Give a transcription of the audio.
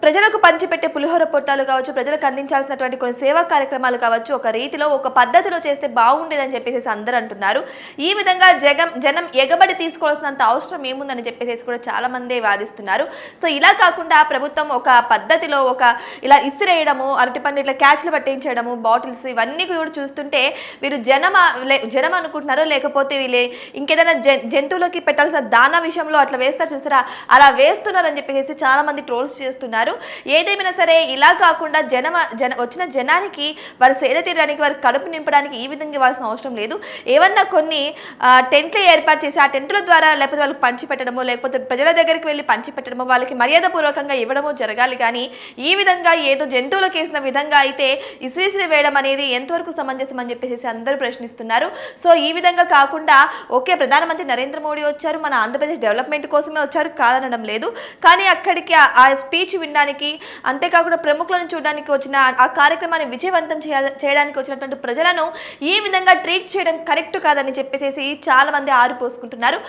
ప్రజలకు పంచిపెట్టే పులిహోర పొట్టాలు కావచ్చు ప్రజలకు అందించాల్సినటువంటి కొన్ని సేవా కార్యక్రమాలు కావచ్చు ఒక రీతిలో ఒక పద్ధతిలో చేస్తే బాగుండేదని చెప్పేసి అందరూ అంటున్నారు. ఈ విధంగా జగం జనం ఎగబడి తీసుకోవాల్సినంత అవసరం ఏముందని చెప్పేసి కూడా చాలా మందే వాదిస్తున్నారు. సో ఇలా కాకుండా ప్రభుత్వం ఒక పద్ధతిలో ఒక ఇలా ఇసిరేయడము అరటిపండు ఇట్లా క్యాచ్లు పట్టించడము బాటిల్స్ ఇవన్నీ కూడా చూస్తుంటే వీరు జనం లే- జనం అనుకుంటున్నారో లేకపోతే వీళ్ళే ఇంకేదైనా జంతువులకి పెట్టాల్సిన దానా విషయంలో అట్లా వేస్తారు చూసారా? అలా వేస్తున్నారని చెప్పేసి చాలా మంది ట్రోల్స్ చేస్తున్నారు. ఏదేమైనా సరే ఇలా కాకుండా జన జన వచ్చిన జనానికి వారి సేద తీరడానికి వారి కడుపు నింపడానికి ఈ విధంగా ఇవ్వాల్సిన అవసరం లేదు. ఏమన్నా కొన్ని టెంట్లు ఏర్పాటు చేసి ఆ టెంట్ల ద్వారా లేకపోతే వాళ్ళకి పంచి పెట్టడమో లేకపోతే ప్రజల దగ్గరికి వెళ్ళి పంచి పెట్టడమో వాళ్ళకి మర్యాదపూర్వకంగా ఇవ్వడమో జరగాలి. కానీ ఈ విధంగా ఏదో జంతువులకు వేసిన విధంగా అయితే ఇసిరిసిరి వేయడం అనేది ఎంతవరకు సమంజసం అని చెప్పేసి అందరూ ప్రశ్నిస్తున్నారు. సో ఈ విధంగా కాకుండా ఓకే ప్రధానమంత్రి నరేంద్ర మోడీ వచ్చారు మన ఆంధ్రప్రదేశ్ డెవలప్మెంట్ కోసమే వచ్చారు కాదనడం లేదు. కానీ అక్కడికి ఆ స్పీచ్ వినడానికి అంతేకాకుండా ప్రముఖులను చూడడానికి వచ్చిన ఆ కార్యక్రమాన్ని విజయవంతం చేయడానికి వచ్చినటువంటి ప్రజలను ఈ విధంగా ట్రీట్ చేయడం కరెక్ట్ కాదని చెప్పేసి చాలా మంది ఆరిపోసుకుంటున్నారు.